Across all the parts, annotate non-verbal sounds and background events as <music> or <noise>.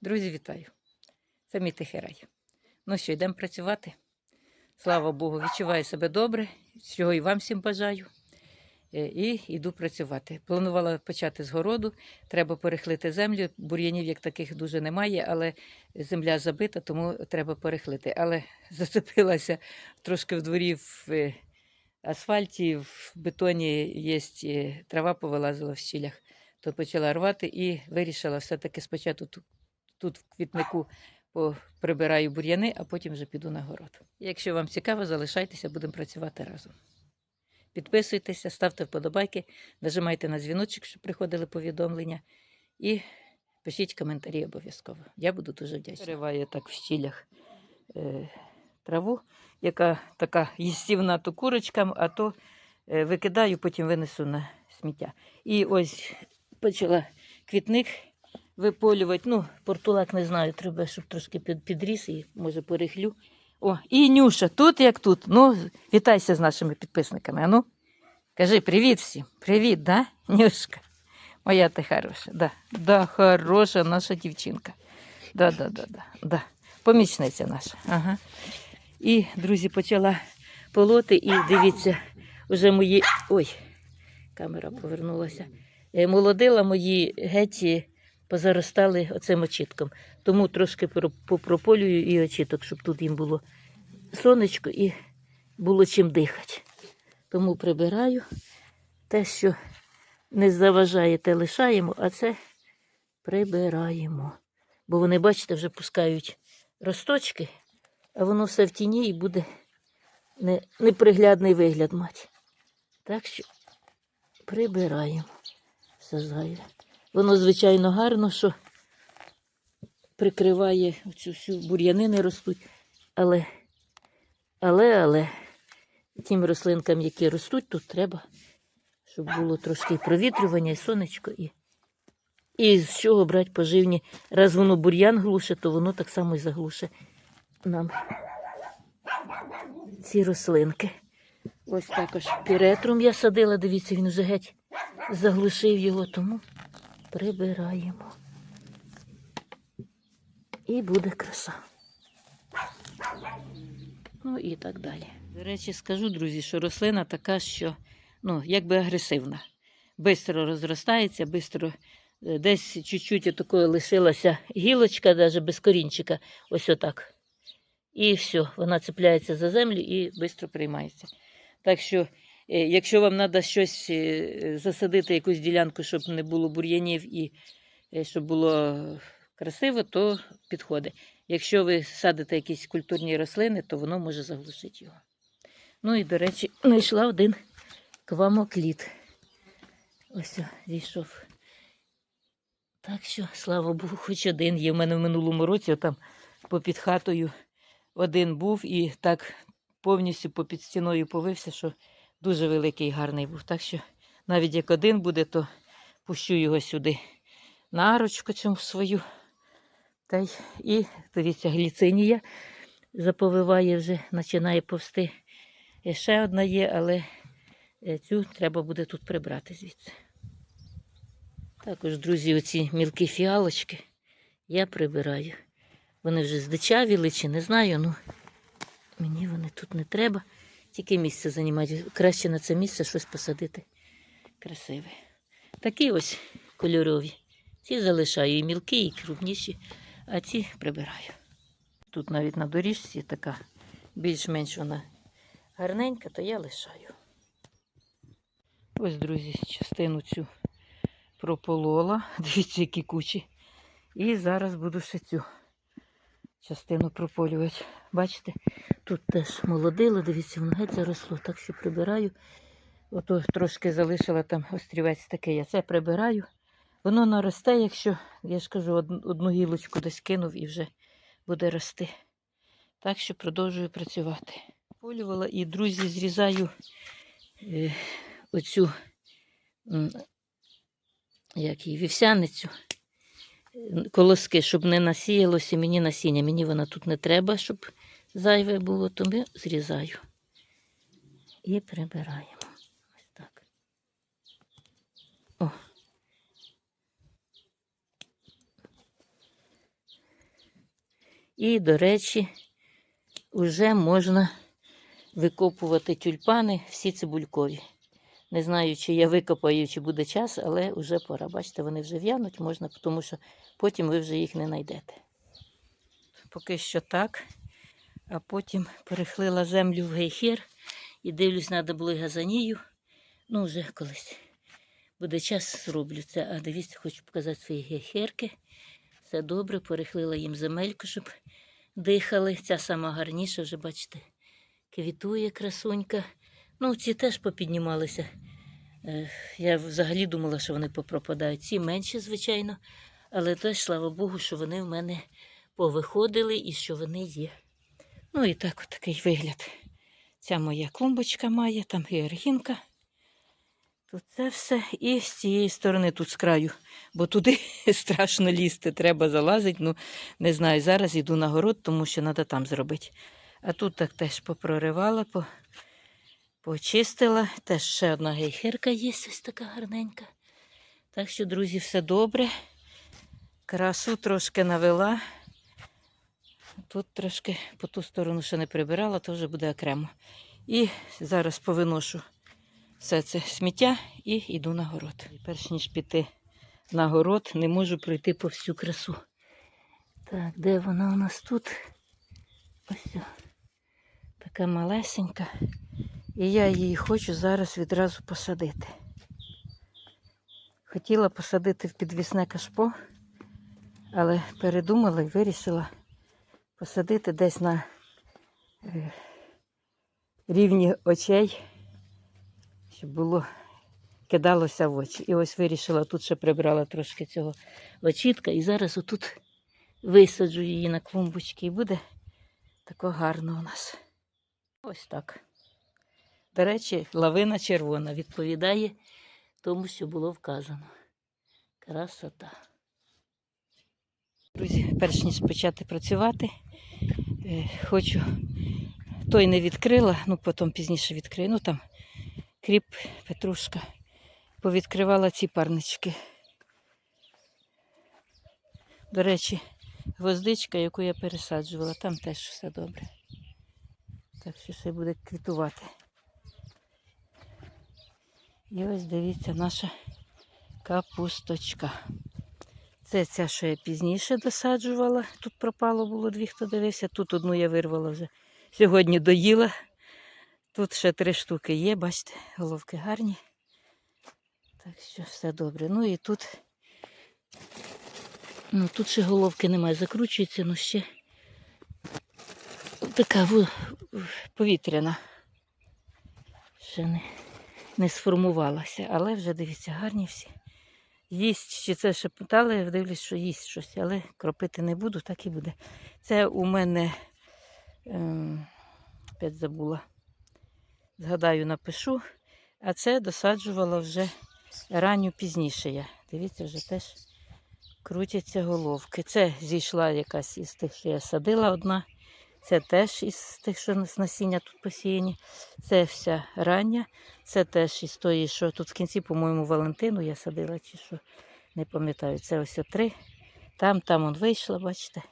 Друзі, вітаю! Це мій тихий рай. Ну що, йдемо працювати. Слава Богу, відчуваю себе добре, чого і вам всім бажаю. Е, І йду працювати. Планувала почати з городу, треба перехлити землю. Бур'янів як таких дуже немає, але земля забита, тому треба перехлити. Але <laughs> зацепилася трошки в дворі в е, асфальті, в бетоні є е, трава повилазила в щілях, то почала рвати і вирішила все-таки спочатку тут, в квітнику прибираю бур'яни, а потім вже піду на город. Якщо вам цікаво, залишайтеся, будемо працювати разом. Підписуйтеся, ставте вподобайки, нажимайте на дзвіночок, щоб приходили повідомлення. І пишіть коментарі обов'язково. Я буду дуже вдячна. Перериваю так в щілях е, траву, яка така їстівна то курочкам, а то е, викидаю, потім винесу на сміття. І ось почала квітник виполювати. Ну, портулак не знаю, треба, щоб трошки підріс і може перехлю. О, і Нюша, тут як тут. Ну, вітайся з нашими підписниками. Ану, кажи привіт всім. Привіт, да, Нюшка? Моя ти хороша. Да, да, хороша наша дівчинка. Да, да, да, да, да. Помічниця наша. Ага. І, друзі, почала полоти, і дивіться, вже мої. Ой, камера повернулася. Е, Молодила мої геті позаростали оцим очітком. Тому трошки попрополюю і очіток, щоб тут їм було сонечко і було чим дихати. Тому прибираю те, що не заважає, те лишаємо, а це прибираємо. Бо вони, бачите, вже пускають росточки, а воно все в тіні і буде не, неприглядний вигляд мати. Так що прибираємо все зайве. Воно, звичайно, гарно, що прикриває цю всю бур'янини ростуть. Але, але, але тим рослинкам, які ростуть, тут треба, щоб було трошки провітрювання, і сонечко, і, і з чого брати поживні. Раз воно бур'ян глуше, то воно так само і заглуше нам ці рослинки. Ось також піретрум я садила, дивіться, він вже геть заглушив його, тому прибираємо. І буде краса. Ну і так далі. До речі, скажу, друзі, що рослина така, що ну, якби агресивна. Бистро розростається, бистро е, десь чуть-чуть такої лишилася гілочка, навіть без корінчика, ось отак. І все, вона цепляється за землю і швидко приймається. Так що, якщо вам треба щось е, засадити, якусь ділянку, щоб не було бур'янів і е, щоб було красиво, то підходить. Якщо ви садите якісь культурні рослини, то воно може заглушити його. Ну і, до речі, знайшла один квамокліт. Ось зійшов. Так що, слава Богу, хоч один є. В мене в минулому році там попід хатою один був і так повністю попід стіною повився, що дуже великий гарний був. Так що навіть як один буде, то пущу його сюди на арочку свою. Та й і дивіться, гліцинія заповиває вже, починає повсти. І ще одна є, але е, цю треба буде тут прибрати звідси. Також, друзі, оці мілкі фіалочки я прибираю. Вони вже здичавіли чи не знаю, ну мені вони тут не треба. Тільки місце займати. Краще на це місце щось посадити красиве. Такі ось кольорові. Ці залишаю і мілкі, і крупніші, а ці прибираю. Тут навіть на доріжці така більш-менш вона гарненька, то я лишаю. Ось, друзі, частину цю прополола. <laughs> Дивіться, які кучі. І зараз буду ще цю частину прополювати. Бачите, тут теж молодило, дивіться, воно геть заросло, так що прибираю. Ото трошки залишила там острівець такий, я це прибираю. Воно наросте, якщо, я ж кажу, одну гілочку десь кинув і вже буде рости. Так що продовжую працювати. Полювала і, друзі, зрізаю е, оцю як її, вівсяницю, колоски, щоб не насіялося мені насіння. Мені вона тут не треба, щоб зайве було, тому зрізаю і прибираємо. Ось так. О. І, до речі, вже можна викопувати тюльпани всі цибулькові. Не знаю, чи я викопаю, чи буде час, але вже пора. Бачите, вони вже в'януть, можна, тому що потім ви вже їх не знайдете. Поки що так. А потім перехлила землю в гейхер і дивлюсь, треба було газанію. Ну, вже колись буде час, зроблю це. А дивіться, хочу показати свої гейхерки. Все добре, перехлила їм земельку, щоб дихали. Ця сама гарніша, вже бачите, квітує красунька. Ну, ці теж попіднімалися. Я взагалі думала, що вони попропадають. Ці менші, звичайно, але теж, слава Богу, що вони в мене повиходили і що вони є. Ну і так от такий вигляд. Ця моя клумбочка має, там георгінка. Тут це все. І з цієї сторони, тут з краю, бо туди <laughs> страшно лізти, треба залазити. Ну, не знаю, зараз йду на город, тому що треба там зробити. А тут так теж попроривала, по, почистила. Теж ще одна гейхерка є, ось така гарненька. Так що, друзі, все добре. Красу трошки навела. Тут трошки по ту сторону ще не прибирала, вже буде окремо. І зараз повиношу все це сміття і йду на город. Перш ніж піти на город, не можу пройти по всю красу. Так, де вона у нас тут? Ось. о. Така малесенька. І я її хочу зараз відразу посадити. Хотіла посадити в підвісне кашпо, але передумала і вирішила посадити десь на е, рівні очей, щоб було кидалося в очі. І ось вирішила, тут ще прибрала трошки цього очітка, і зараз отут висаджу її на клумбочки, і буде тако гарно у нас. Ось так. До речі, лавина червона відповідає тому, що було вказано. Красота. Друзі, перш ніж почати працювати, хочу. Той не відкрила, ну потім пізніше відкрию. Ну там кріп, петрушка. Повідкривала ці парнички. До речі, гвоздичка, яку я пересаджувала, там теж все добре. Так що все буде квітувати. І ось дивіться наша капусточка. Це ця, що я пізніше досаджувала. Тут пропало було дві, хто дивився. Тут одну я вирвала вже. Сьогодні доїла. Тут ще три штуки є, бачите, головки гарні. Так що все добре. Ну і тут. Ну, тут ще головки немає, закручується, ну ще така повітряна. Ще не, не сформувалася, але вже дивіться, гарні всі. Їсть, це ще питали, я дивлюсь, що їсть щось, але кропити не буду, так і буде. Це у мене ем, опять забула. Згадаю, напишу. А це досаджувала вже ранню пізніше я. Дивіться, вже теж крутяться головки. Це зійшла якась із тих, що я садила одна. Це теж із тих, що з насіння тут посіяні. Це вся рання. Це теж із тої, що тут в кінці, по-моєму, Валентину я садила, чи що, не пам'ятаю. Це ось три. Там, там он вийшла, бачите.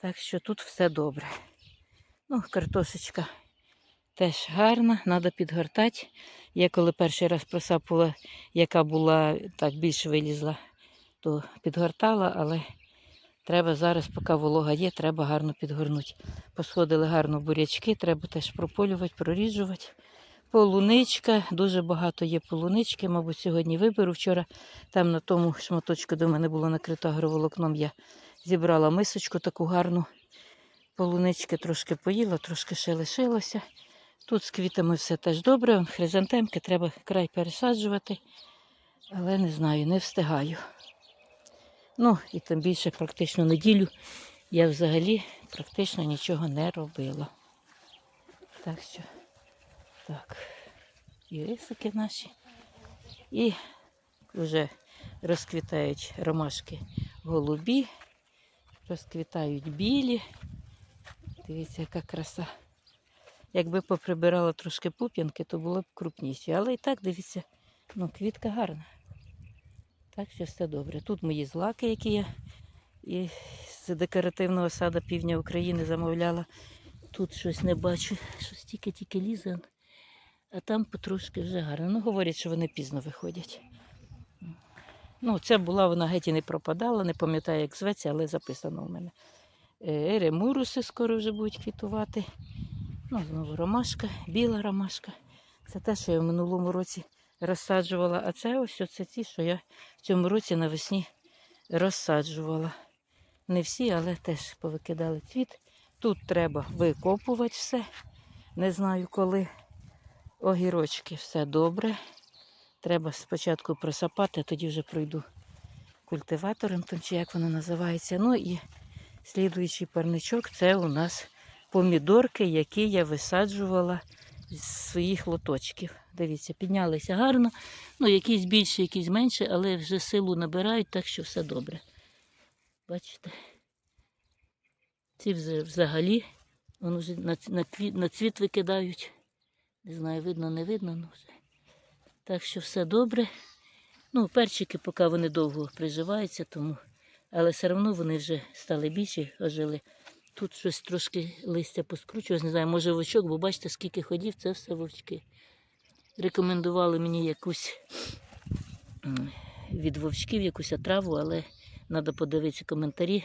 Так що тут все добре. Ну, картошечка теж гарна, треба підгортати. Я коли перший раз просапувала, яка була так більш вилізла, то підгортала, але треба зараз, поки волога є, треба гарно підгорнути. Посходили гарно бурячки, треба теж прополювати, проріджувати. Полуничка, дуже багато є полунички, мабуть, сьогодні виберу. Вчора там на тому шматочку, в мене було накрито агроволокном, я зібрала мисочку таку гарну. Полунички трошки поїла, трошки ще лишилося. Тут з квітами все теж добре. Хризантемки треба край пересаджувати, але не знаю, не встигаю. Ну, і тим більше практично неділю я взагалі практично нічого не робила. Так що, так, і рисики наші. І вже розквітають ромашки голубі, розквітають білі. Дивіться, яка краса. Якби поприбирала трошки пуп'янки, то було б крупніші. Але і так, дивіться, ну, квітка гарна. Так що все добре. Тут мої злаки, які я І з декоративного саду півдня України замовляла. Тут щось не бачу, щось тільки-тільки лізе. А там потрошки вже гарно. Ну, говорять, що вони пізно виходять. Ну, це була вона геть і не пропадала, не пам'ятаю, як зветься, але записано в мене. Е, Еремуруси скоро вже будуть квітувати. Ну, знову ромашка, біла ромашка. Це те, що я в минулому році розсаджувала. А це ось оце ті, що я в цьому році навесні розсаджувала. Не всі, але теж повикидали цвіт. Тут треба викопувати все. Не знаю коли. Огірочки все добре. Треба спочатку просапати, а тоді вже пройду культиватором, там чи як воно називається. Ну і слідуючий парничок це у нас помідорки, які я висаджувала з своїх лоточків. Дивіться, піднялися гарно. Ну, якісь більше, якісь менше, але вже силу набирають, так що все добре. Бачите? Ці взагалі вони вже на, на, на цвіт викидають. Не знаю, видно, не видно. Ну, вже. Так що все добре. Ну, перчики, поки вони довго приживаються, тому. Але все одно вони вже стали більші, ожили. Тут щось трошки листя поскручувалось, не знаю, може вовчок, бо бачите, скільки ходів, це все вовчки. Рекомендували мені якусь від вовчків, якусь отраву, але треба подивитися коментарі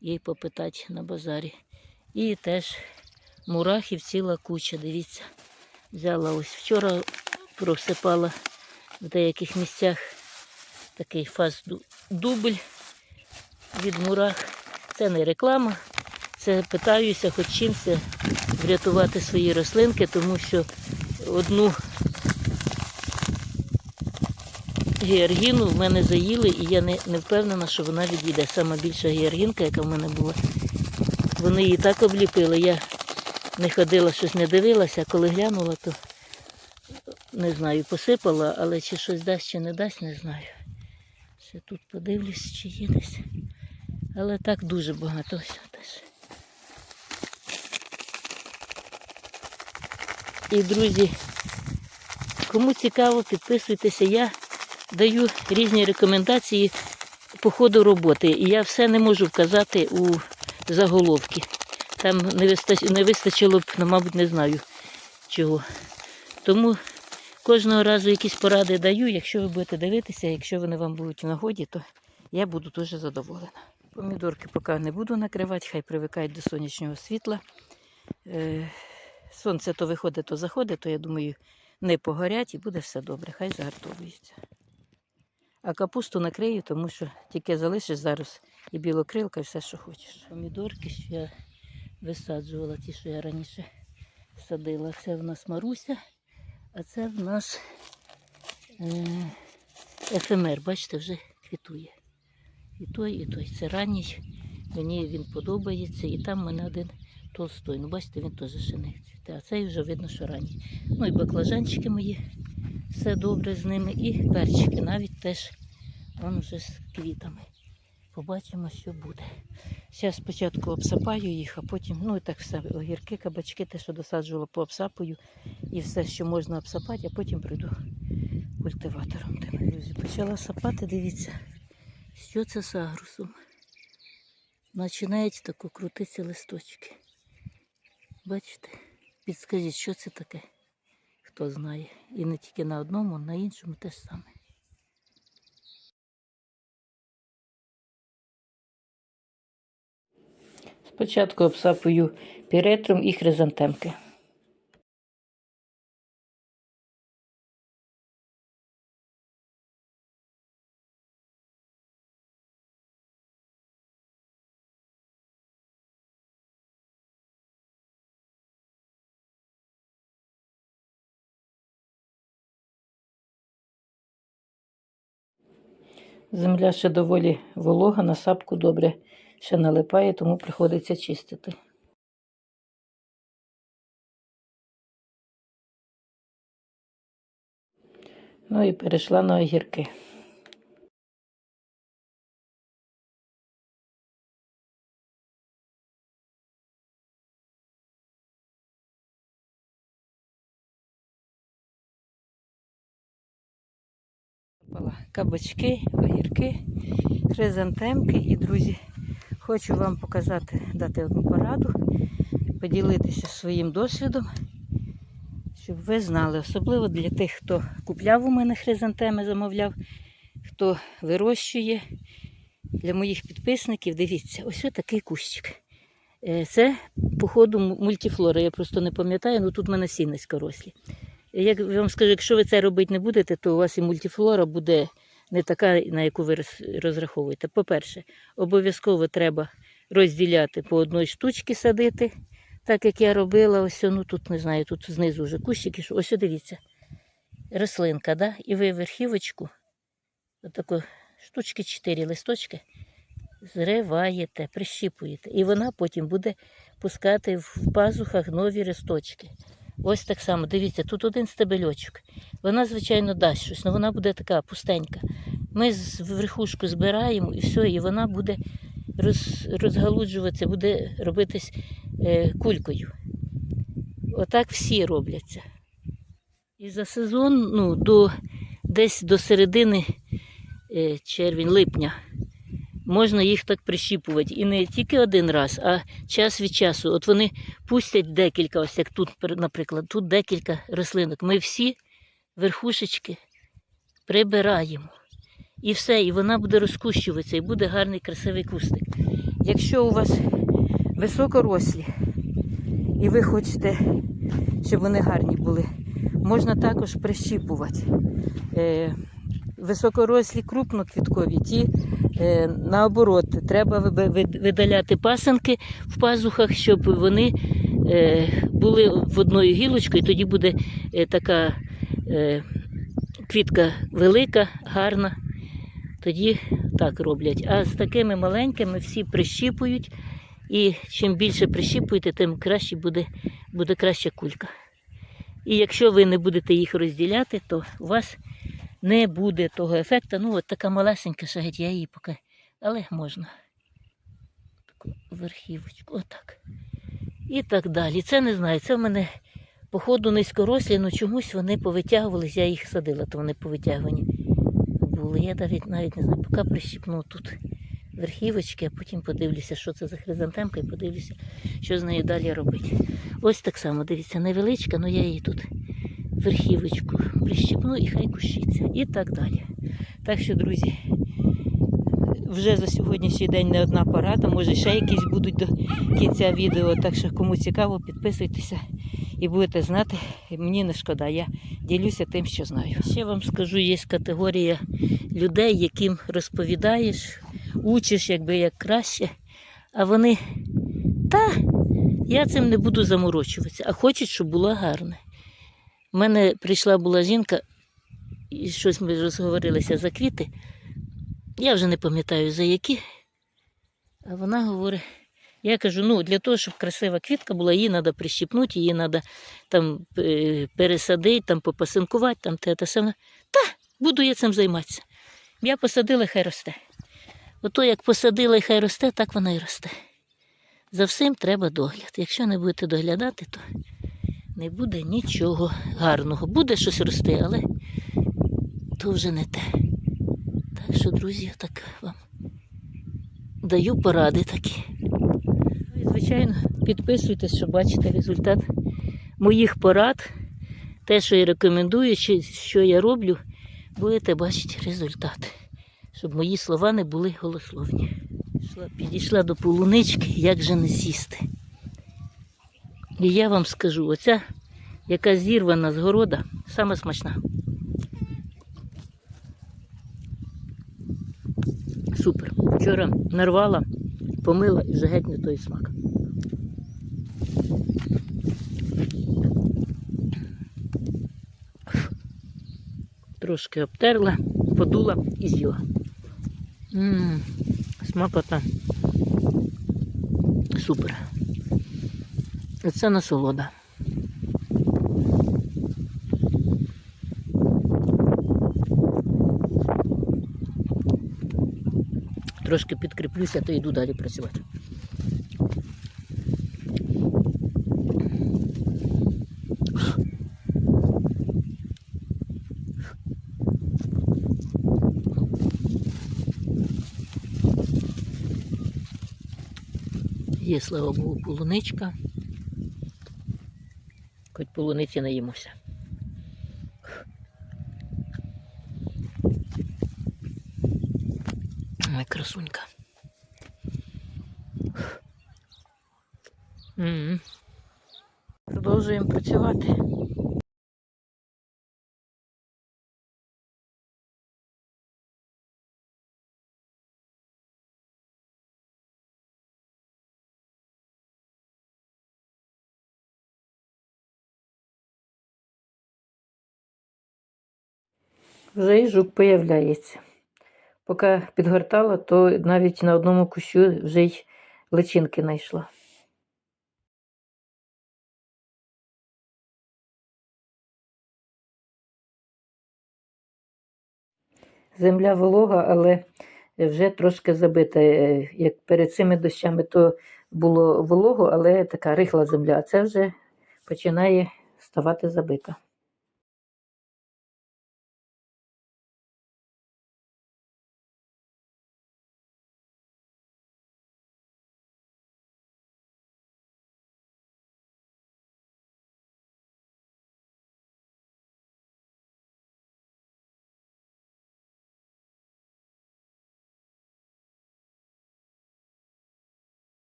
і попитати на базарі. І теж мурахів ціла куча, дивіться. Взяла ось вчора, просипала в деяких місцях такий фаз-дубль від мурах. Це не реклама. Це питаюся хоч чимось врятувати свої рослинки, тому що одну георгіну в мене заїли, і я не, не впевнена, що вона відійде. Сама більша георгінка, яка в мене була. Вони її так обліпили. Я не ходила, щось не дивилася, а коли глянула, то не знаю, посипала, але чи щось дасть, чи не дасть, не знаю. Ще тут подивлюсь, чи є десь. Але так дуже багато ось теж. І, друзі, кому цікаво, підписуйтеся. Я даю різні рекомендації по ходу роботи. І я все не можу вказати у заголовки. Там не, вистач... не вистачило б, ну, мабуть, не знаю чого. Тому кожного разу якісь поради даю. Якщо ви будете дивитися, якщо вони вам будуть в нагоді, то я буду дуже задоволена. Помідорки поки не буду накривати, хай привикають до сонячного світла. Сонце то виходить, то заходить, то я думаю, не погорять і буде все добре, хай загартовуються. А капусту накрию, тому що тільки залишиш зараз і білокрилка, і все, що хочеш. Помідорки, що я висаджувала, ті, що я раніше садила. Це в нас Маруся, а це в нас е, ефемер, бачите, вже квітує. І той, і той. Це ранній. Мені він подобається. І там в мене один толстой. Ну, бачите, він теж ще не цвіте. А цей вже видно, що ранній. Ну і баклажанчики мої. Все добре з ними. І перчики навіть теж вон вже з квітами. Побачимо, що буде. Зараз спочатку обсапаю їх, а потім, ну і так все, огірки, кабачки, те, що досаджувала, пообсапаю. І все, що можна обсапати, а потім прийду культиватором. Друзі, почала сапати, дивіться, що це з агрусом. Починають тако крутитися листочки. Бачите? Підскажіть, що це таке? Хто знає. І не тільки на одному, на іншому те ж саме. Спочатку обсапую піретром і хризантемки. Земля ще доволі волога, на сапку добре ще налипає, тому приходиться чистити. Ну і перейшла на огірки. Кабачки, огірки, хризантемки і, друзі, Хочу вам показати, дати одну пораду, поділитися своїм досвідом, щоб ви знали, особливо для тих, хто купляв у мене хризантеми, замовляв, хто вирощує. Для моїх підписників, дивіться, ось такий кущик. Е, Це, походу, мультифлора. Я просто не пам'ятаю, ну тут в мене всі низькорослі. Як я вам скажу, якщо ви це робити не будете, то у вас і мультифлора буде не така, на яку ви розраховуєте. По-перше, обов'язково треба розділяти по одній штучці садити, так як я робила. Ось ну тут не знаю, тут знизу вже кущики. Ось дивіться. Рослинка, да? і ви верхівочку, отаку штучки 4 листочки, зриваєте, прищіпуєте. І вона потім буде пускати в пазухах нові листочки. Ось так само, дивіться, тут один стебельочок. Вона, звичайно, дасть щось, але вона буде така пустенька. Ми верхушку збираємо і все, і вона буде роз, розгалуджуватися, буде робитись е, кулькою. Отак всі робляться. І за сезон, ну, до, десь до середини е, червень-липня можна їх так прищіпувати. І не тільки один раз, а час від часу. От вони пустять декілька, ось як тут, наприклад, тут декілька рослинок. Ми всі верхушечки прибираємо. І все, і вона буде розкущуватися, і буде гарний красивий кустик. Якщо у вас високорослі, і ви хочете, щоб вони гарні були, можна також прищіпувати. Е, високорослі крупноквіткові, ті наоборот, треба видаляти пасенки в пазухах, щоб вони е, були в одною гілочкою, тоді буде е, така е, квітка велика, гарна. Тоді так роблять. А з такими маленькими всі прищіпують. І чим більше прищіпуєте, тим краще буде, буде краща кулька. І якщо ви не будете їх розділяти, то у вас не буде того ефекту. Ну, от така малесенька ще геть, я її поки. Але можна. Таку верхівочку, отак. І так далі. Це не знаю. Це в мене, походу, низькорослі, але чомусь вони повитягувались, я їх садила, то вони повитягувані були. Я навіть навіть не знаю, поки прищіпну тут верхівочки, а потім подивлюся, що це за хризантемка, і подивлюся, що з нею далі робити. Ось так само, дивіться, невеличка, але я її тут верхівочку прищіпну і хай кущиться. І так далі. Так що, друзі, вже за сьогоднішній день не одна порада, може ще якісь будуть до кінця відео. Так що кому цікаво, підписуйтеся і будете знати, мені не шкода, я ділюся тим, що знаю. Ще вам скажу, є категорія людей, яким розповідаєш, учиш, якби як краще, а вони та я цим не буду заморочуватися, а хочуть, щоб було гарне. У мене прийшла була жінка, і щось ми розговорилися за квіти. Я вже не пам'ятаю за які. А вона говорить, я кажу, ну для того, щоб красива квітка була, її треба прищіпнути, її треба там е, пересадити, там попасинкувати, там те те саме. Та, буду я цим займатися. Я посадила, хай росте. Ото як посадила і хай росте, так вона і росте. За всім треба догляд. Якщо не будете доглядати, то не буде нічого гарного. Буде щось рости, але то вже не те. Так що, друзі, я так вам даю поради такі. Ну і, звичайно, підписуйтесь, щоб бачити результат моїх порад. Те, що я рекомендую, що я роблю, будете бачити результат. Щоб мої слова не були голословні. Підійшла до полунички, як же не сісти. І я вам скажу, оця, яка зірвана з города, саме смачна. Супер. Вчора нарвала, помила і вже геть не той смак. Трошки обтерла, подула і з'їла. Ммм, смакота. Супер. Оце насолода. Трошки підкріплюся, то йду далі працювати. Є, слава Богу, полуничка. Полуниці наїмося. Ой, красунька. Продовжуємо працювати. Вже і жук появляється. Поки підгортала, то навіть на одному кущу вже й личинки знайшла. Земля волога, але вже трошки забита. Е, Як перед цими дощами, то було волого, але така рихла земля, а це вже починає ставати забита.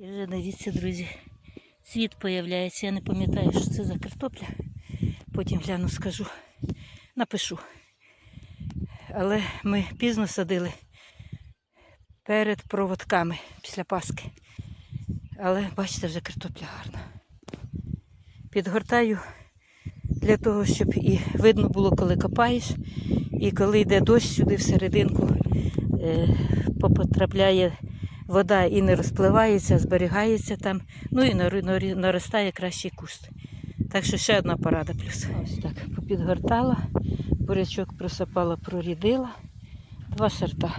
І вже дивіться, друзі, цвіт появляється. Я не пам'ятаю, що це за картопля. Потім гляну, скажу, напишу. Але ми пізно садили перед проводками після Паски. Але бачите, вже картопля гарна. Підгортаю для того, щоб і видно було, коли копаєш, і коли йде дощ сюди всерединку, е, потрапляє вода і не розпливається, зберігається там, ну і наростає кращий куст. Так що ще одна порада плюс. Ось так, попідгортала, бурячок просипала, прорідила. Два сорта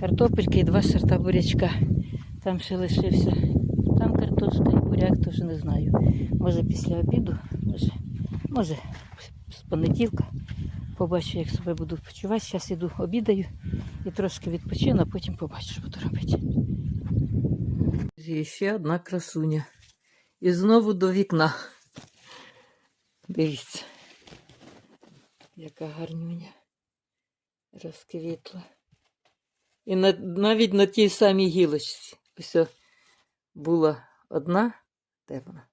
картопельки і два сорта бурячка. Там ще лишився. Там картошка і буряк, теж не знаю. Може після обіду, може, може з понеділка. Побачу, як себе буду почувати. Зараз іду обідаю і трошки відпочину, а потім побачу, що буду робити. І ще одна красуня. І знову до вікна. Дивіться, яка гарнюня розквітла. І на, навіть на тій самій гілочці. Ось була одна. Де вона?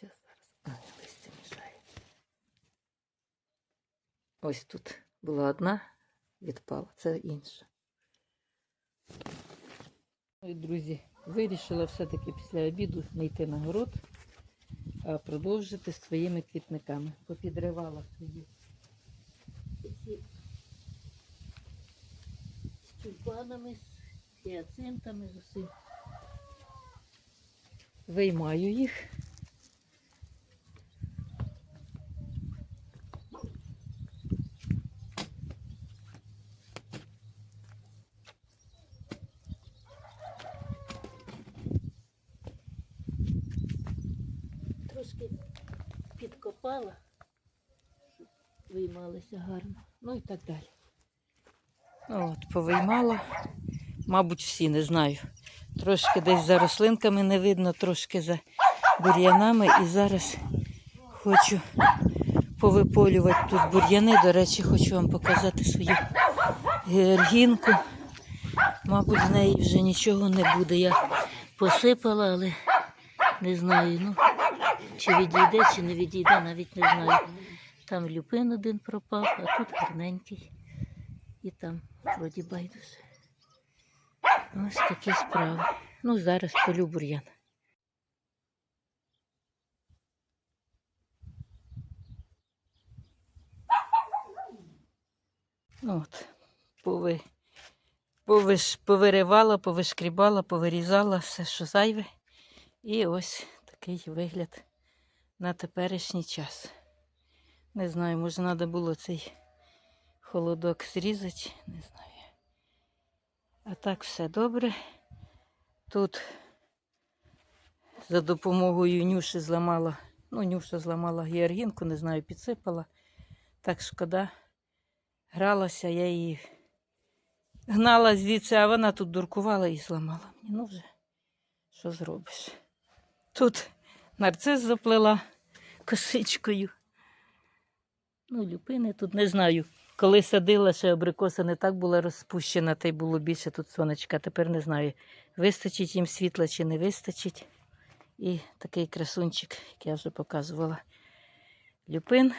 Зараз. А, листя мішає. Ось тут була одна, відпала, це інша. Ой, друзі, вирішила все-таки після обіду не йти на город, а продовжити своїми квітниками. Попідривала свої з тюльпанами, з гіацинтами, з усім. Виймаю їх. Трошки підкопала, щоб виймалися гарно. Ну і так далі. Ну, от, повиймала. Мабуть, всі не знаю. Трошки десь за рослинками не видно, трошки за бур'янами. І зараз хочу повиполювати тут бур'яни. До речі, хочу вам показати свою георгінку. Мабуть, з неї вже нічого не буде. Я посипала, але не знаю, ну, чи відійде, чи не відійде, навіть не знаю. Там люпин один пропав, а тут гарненький. І там вроді байдуже. Ось такі справи. Ну, зараз полю бур'ян. Ну, От, пови, повиш, повиривала, повишкрібала, повирізала все, що зайве. І ось такий вигляд на теперішній час. Не знаю, може, треба було цей холодок зрізати, не знаю. А так все добре. Тут за допомогою Нюші зламала, ну, Нюша зламала георгінку, не знаю, підсипала. Так шкода. Гралася, я її гнала звідси, а вона тут дуркувала і зламала мені. Ну вже, що зробиш? Тут нарцис заплела косичкою. Ну, люпини тут не знаю. Коли садила, ще абрикоса не так була розпущена, та й було більше тут сонечка. Тепер не знаю, вистачить їм світла чи не вистачить. І такий красунчик, як я вже показувала. Люпин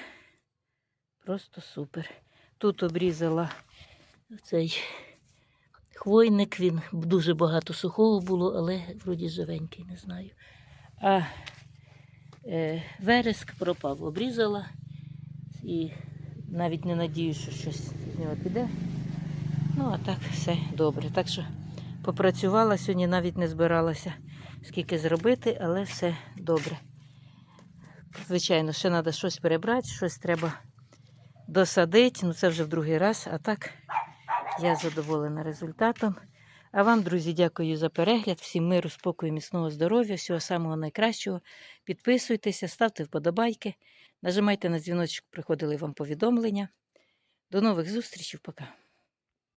просто супер. Тут обрізала цей хвойник, він дуже багато сухого було, але вроді живенький, не знаю. А вереск пропав, обрізала і навіть не надію, що щось з нього піде. Ну, а так все добре. Так що попрацювала сьогодні, навіть не збиралася скільки зробити, але все добре. Звичайно, ще треба щось перебрати, щось треба досадити. Ну, це вже в другий раз. А так я задоволена результатом. А вам, друзі, дякую за перегляд. Всім миру, спокою, міцного здоров'я, всього самого найкращого. Підписуйтеся, ставте вподобайки, нажимайте на дзвіночок, приходили вам повідомлення. До нових зустрічей, пока.